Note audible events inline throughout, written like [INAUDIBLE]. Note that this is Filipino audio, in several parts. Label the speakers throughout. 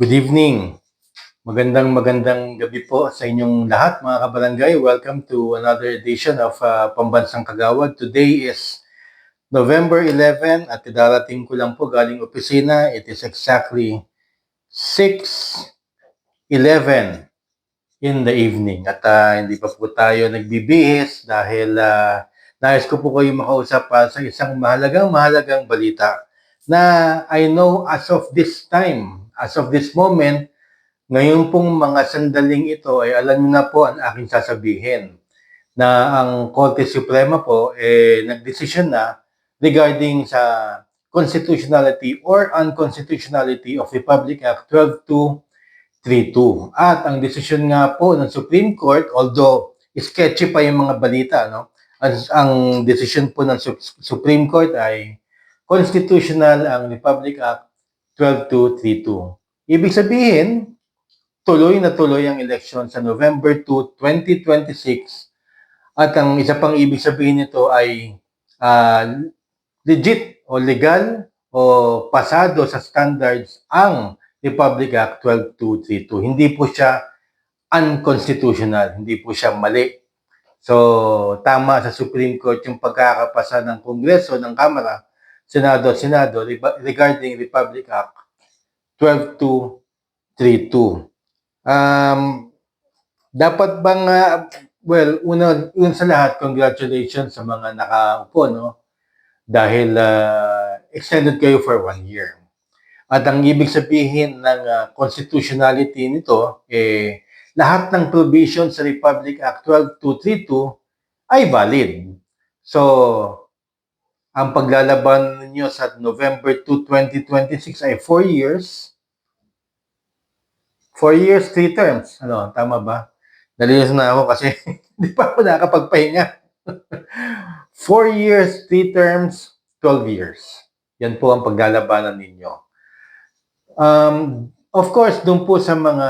Speaker 1: Good evening. Magandang magandang gabi po sa inyong lahat mga kabarangay. Welcome to another edition of uh, Pambansang Kagawad. Today is November 11 at darating ko lang po galing opisina. It is exactly 6.11 in the evening. At uh, hindi pa po tayo nagbibihis dahil uh, nais ko po kayo makausap pa sa isang mahalagang mahalagang balita na I know as of this time, as of this moment, ngayon pong mga sandaling ito ay alam niyo na po ang aking sasabihin na ang Korte Suprema po eh nagdesisyon na regarding sa constitutionality or unconstitutionality of Republic Act 12232. At ang desisyon nga po ng Supreme Court, although sketchy pa yung mga balita, no? Ang, ang desisyon po ng Su- Supreme Court ay constitutional ang Republic Act 12232. Ibig sabihin, tuloy na tuloy ang eleksyon sa November 2, 2026 at ang isa pang ibig sabihin nito ay ah, legit o legal o pasado sa standards ang Republic Act 12232. Hindi po siya unconstitutional, hindi po siya mali. So, tama sa Supreme Court yung pagkakapasa ng Kongreso, ng Kamara, Senado, Senado reba- regarding Republic Act 12232. Um, dapat bang, ah, well, una, una sa lahat, congratulations sa mga nakaupo, no? Dahil ah, extended kayo for one year. At ang ibig sabihin ng ah, constitutionality nito, eh, lahat ng provisions sa Republic Act 12232 ay valid. So, ang paglalaban ninyo sa November 2, 2026 ay 4 years. 4 years, 3 terms. Ano, tama ba? Nalinis na ako kasi [LAUGHS] hindi pa ako nakapagpahinga. 4 [LAUGHS] years, 3 terms, 12 years. Yan po ang paglalabanan ninyo. Um, of course, doon po sa mga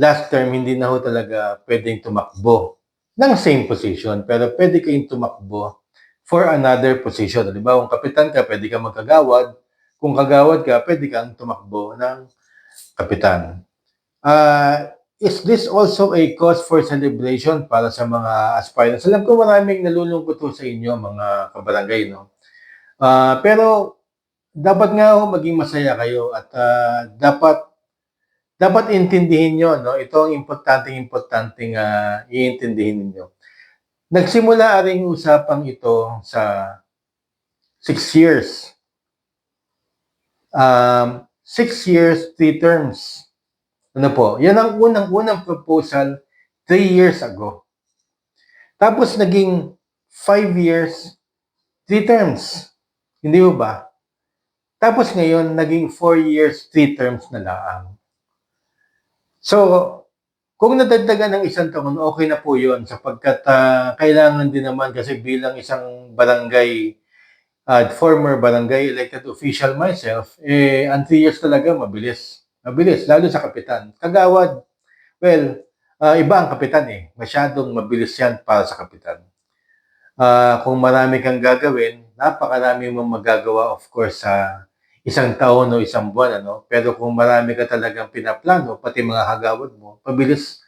Speaker 1: last term, hindi na ho talaga pwedeng tumakbo ng same position. Pero pwede kayong tumakbo for another position. Ba? Kung kapitan ka, pwede ka magkagawad. Kung kagawad ka, pwede kang tumakbo ng kapitan. Uh, is this also a cause for celebration para sa mga aspirants? Alam ko maraming nalulungkot sa inyo, mga kabarangay, no? Ah, pero dapat nga ho maging masaya kayo at ah, dapat dapat intindihin nyo, no? Ito ang importanteng importanteng uh, iintindihin ninyo. Nagsimula ring usapang ito sa six years. Um, six years, three terms. Ano po? Yan ang unang-unang proposal three years ago. Tapos naging five years, three terms. Hindi mo ba? Tapos ngayon, naging four years, three terms na lang. So, kung nadagdagan ng isang taon, okay na po yun sapagkat ah, kailangan din naman kasi bilang isang barangay at former barangay elected official myself, eh, ang years talaga mabilis. Mabilis, lalo sa kapitan. Kagawad, well, ah, iba ang kapitan eh. Masyadong mabilis yan para sa kapitan. Ah, kung marami kang gagawin, napakarami mong magagawa of course sa isang taon o isang buwan. Ano? Pero kung marami ka talagang pinaplano, pati mga hagawad mo, pabilis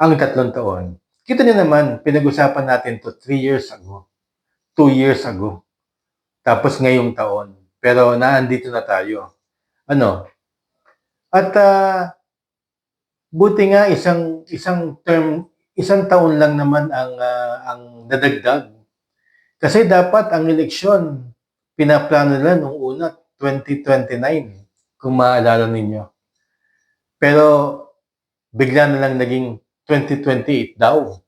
Speaker 1: ang tatlong taon. Kita niyo naman, pinag-usapan natin to three years ago, two years ago, tapos ngayong taon. Pero naandito na tayo. Ano? At ah, buti nga isang isang term, isang taon lang naman ang ah, ang nadagdag. Kasi dapat ang eleksyon pinaplano nila nung una 2029 kung maalala ninyo. Pero bigla na lang naging 2028 daw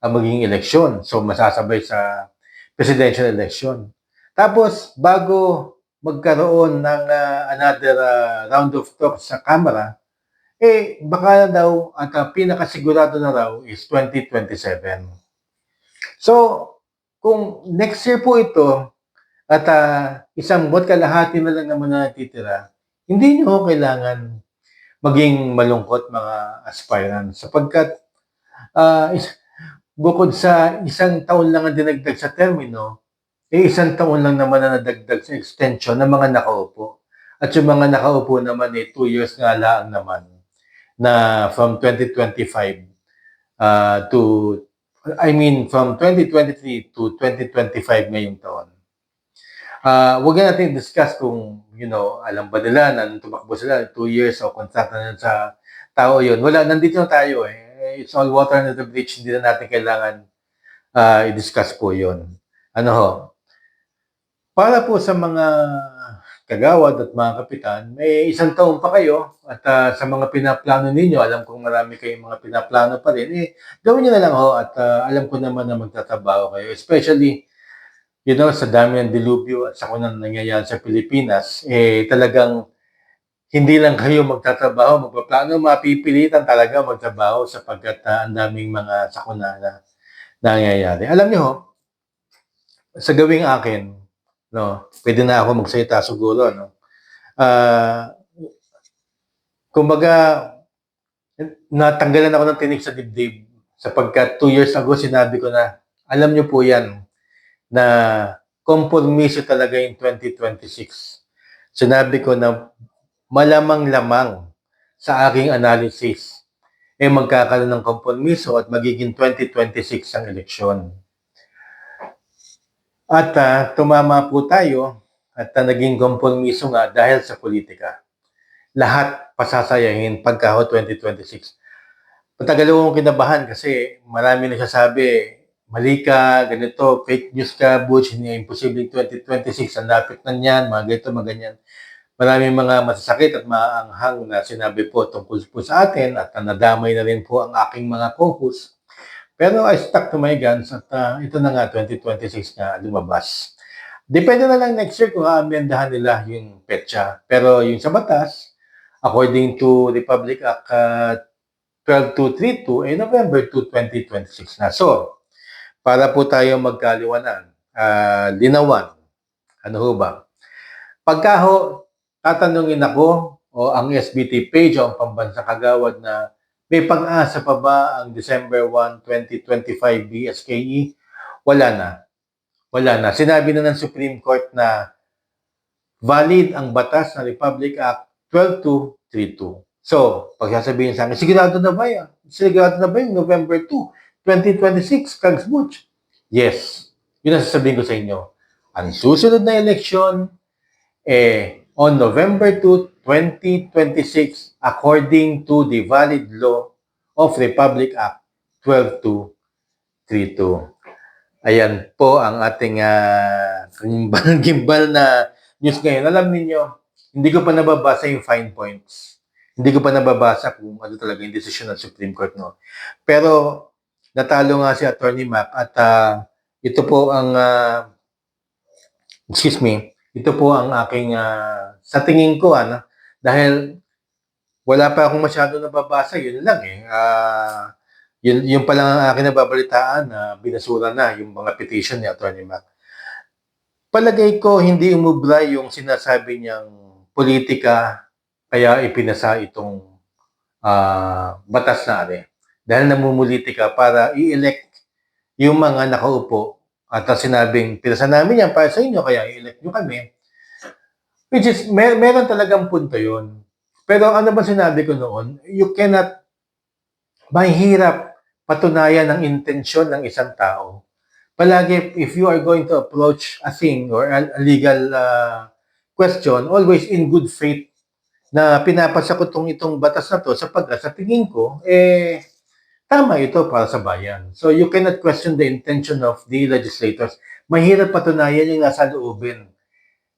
Speaker 1: ang maging eleksyon. So masasabay sa presidential election. Tapos bago magkaroon ng ah, another ah, round of talks sa Kamara, eh baka daw at ang pinakasigurado na raw is 2027. So kung next year po ito at ah, isang buwan kalahati na lang naman na natitira, hindi nyo kailangan maging malungkot mga aspirants sapagkat ah, is, bukod sa isang taon lang ang dinagdag sa termino, eh isang taon lang naman na nadagdag sa extension ng mga nakaupo. At yung mga nakaupo naman eh, 2 years nga lang naman na from 2025 uh, to, I mean, from 2023 to 2025 ngayong taon. Uh, huwag na natin discuss kung, you know, alam ba nila na tumakbo sila 2 years o contract na sa tao yon Wala, nandito na tayo eh. It's all water under the bridge. Hindi na natin kailangan uh, i-discuss po yon Ano ho? Para po sa mga kagawad at mga kapitan, may isang taon pa kayo at uh, sa mga pinaplano ninyo, alam kong marami kayong mga pinaplano pa rin, eh, gawin nyo na lang ho at uh, alam ko naman na magtatrabaho kayo. Especially, you know, sa dami ng dilubyo at sa kunang nangyayari sa Pilipinas, eh talagang hindi lang kayo magtatrabaho, magpaplano, mapipilitan talaga magtrabaho sapagkat uh, ang daming mga sakuna na nangyayari. Alam niyo sa gawing akin, no, pwede na ako magsalita siguro, no. Uh, kumbaga natanggalan ako ng tinik sa dibdib sapagkat two years ago sinabi ko na alam niyo po yan na kompromiso talaga yung 2026. Sinabi ko na malamang-lamang sa aking analysis eh magkakaroon ng kompromiso at magiging 2026 ang eleksyon. At uh, tumama po tayo at uh, naging kompromiso nga dahil sa politika. Lahat pasasayahin pagka 2026. Matagal akong kinabahan kasi marami nagsasabi, mali ka, ganito, fake news ka, Butch, hindi imposible 2026, ang lapit na niyan, mga ganito, mga ganyan. Maraming mga masasakit at maanghang na sinabi po tungkol po sa atin at nadamay na rin po ang aking mga co-host pero I stuck to my guns at uh, ito na nga, 2026 nga lumabas. Depende na lang next year kung aamendahan nila yung petsa. Pero yung sa batas, according to Republic Act uh, 12232, ay November 2, 2026 na. So, para po tayo magkaliwanan, uh, linawan, ano ho ba? Pagka ho, tatanungin ako o ang SBT page o ang pambansang kagawad na may pag-asa pa ba ang December 1, 2025 BSKE? Wala na. Wala na. Sinabi na ng Supreme Court na valid ang batas ng Republic Act 12232. So, pagsasabihin sa akin, sigurado na ba yan? Sigurado na ba yung November 2, 2026, Kags Butch? Yes. Yun ang sasabihin ko sa inyo. Ang susunod na eleksyon, eh, on November 2, 2026 according to the valid law of Republic Act 12232. Ayan po ang ating uh, [LAUGHS] gimbal na news ngayon. Alam niyo hindi ko pa nababasa yung fine points. Hindi ko pa nababasa kung ano talaga yung decision ng Supreme Court. No? Pero natalo nga si Attorney Mac at uh, ito po ang uh, excuse me, ito po ang aking uh, sa tingin ko ano dahil wala pa akong masyado nababasa yun lang eh uh, yun, yun pa lang ang aking nababalitaan na uh, binasura na yung mga petition ni Attorney Mac. Palagay ko hindi umubra yung sinasabi niyang politika kaya ipinasa itong uh, batas na ari. Dahil namumulitika para i-elect yung mga nakaupo at sinabing, pinasa namin yan para sa inyo, kaya i-elect nyo kami. Which is, mer meron talagang punto yun. Pero ano ba sinabi ko noon? You cannot, mahirap patunayan ang intensyon ng isang tao. Palagi, if you are going to approach a thing or a, legal uh, question, always in good faith na pinapasa ko itong, itong batas na to sapagkat sa tingin ko, eh, Tama ito para sa bayan. So you cannot question the intention of the legislators. Mahirap patunayan yung nasa loobin.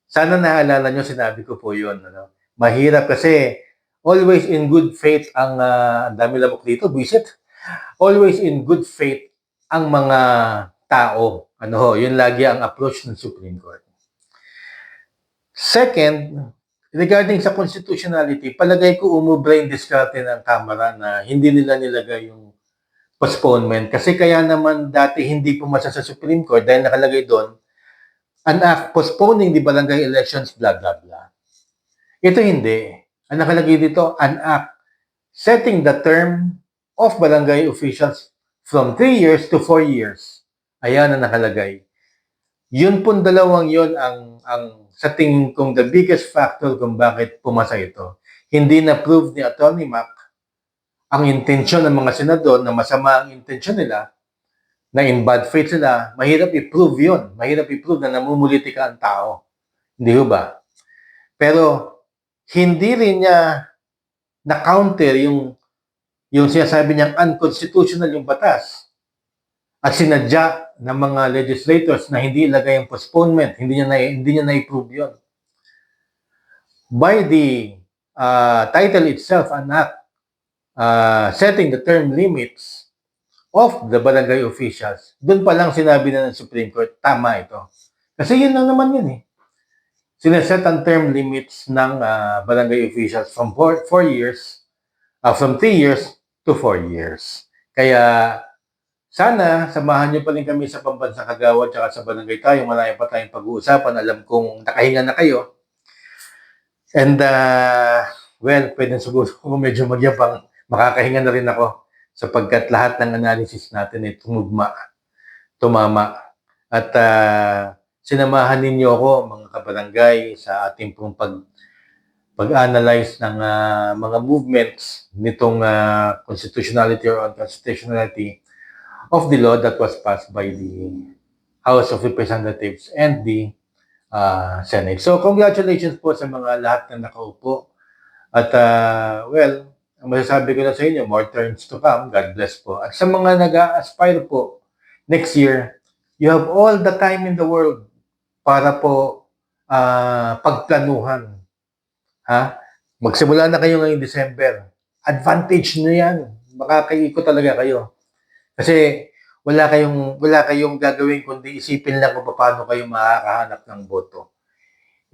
Speaker 1: Sana naalala nyo, sinabi ko po yun. Ano? Mahirap kasi always in good faith ang, uh, dami lamok dito, visit. Always in good faith ang mga tao. Ano ho, yun lagi ang approach ng Supreme Court. Second, regarding sa constitutionality, palagay ko umubra yung diskarte ng Kamara na hindi nila nilagay yung postponement. Kasi kaya naman dati hindi pumasa sa Supreme Court dahil nakalagay doon, an act postponing the barangay elections, blah, blah, blah. Ito hindi. Ang nakalagay dito, an act setting the term of barangay officials from 3 years to 4 years. Ayan ang nakalagay. Yun pong dalawang yon ang, ang sa tingin kong the biggest factor kung bakit pumasa ito. Hindi na-prove ni Atty. Mac ang intensyon ng mga senador na masama ang intensyon nila, na in bad faith sila, mahirap i-prove yun. Mahirap i-prove na namumulitika ang tao. Hindi ba? Pero hindi rin niya na-counter yung yung sinasabi niyang unconstitutional yung batas at sinadya ng mga legislators na hindi ilagay ang postponement, hindi niya na hindi niya na-approve 'yon. By the uh, title itself, an act uh, setting the term limits of the barangay officials, doon pa lang sinabi na ng Supreme Court, tama ito. Kasi yun lang naman yun eh. Sineset ang term limits ng uh, barangay officials from 4 years, uh, from 3 years to 4 years. Kaya sana samahan niyo pa rin kami sa Pambansang Kagawad at sa Barangay Tayo. Marami pa tayong pag-uusapan. Alam kong nakahinga na kayo. And, uh, well, pwede siguro [LAUGHS] kung medyo magyabang, makakahinga na rin ako sapagkat lahat ng analysis natin ay tumugma, tumama. At uh, sinamahan ninyo ako, mga kabarangay, sa ating pong pag pag-analyze ng uh, mga movements nitong uh, constitutionality or unconstitutionality of the law that was passed by the House of Representatives and the uh, Senate. So congratulations po sa mga lahat na nakaupo. At uh, well, ang masasabi ko na sa inyo, more terms to come. God bless po. At sa mga nag-aspire po next year, you have all the time in the world para po uh, pagplanuhan. Ha? Magsimula na kayo ngayong December. Advantage nyo yan. Makakaiko talaga kayo. Kasi wala kayong wala kayong gagawin kundi isipin lang kung paano kayo makakahanap ng boto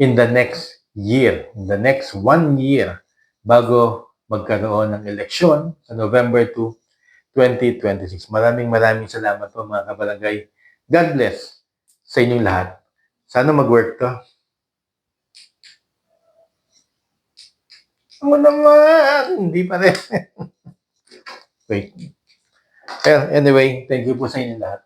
Speaker 1: in the next year, in the next one year bago magkaroon ng eleksyon sa November 2, 2026. Maraming maraming salamat po mga kabarangay. God bless sa inyong lahat. Sana mag-work to. Ano naman? Hindi pa rin. [LAUGHS] Wait. Well, anyway, thank you po sa inyo lahat.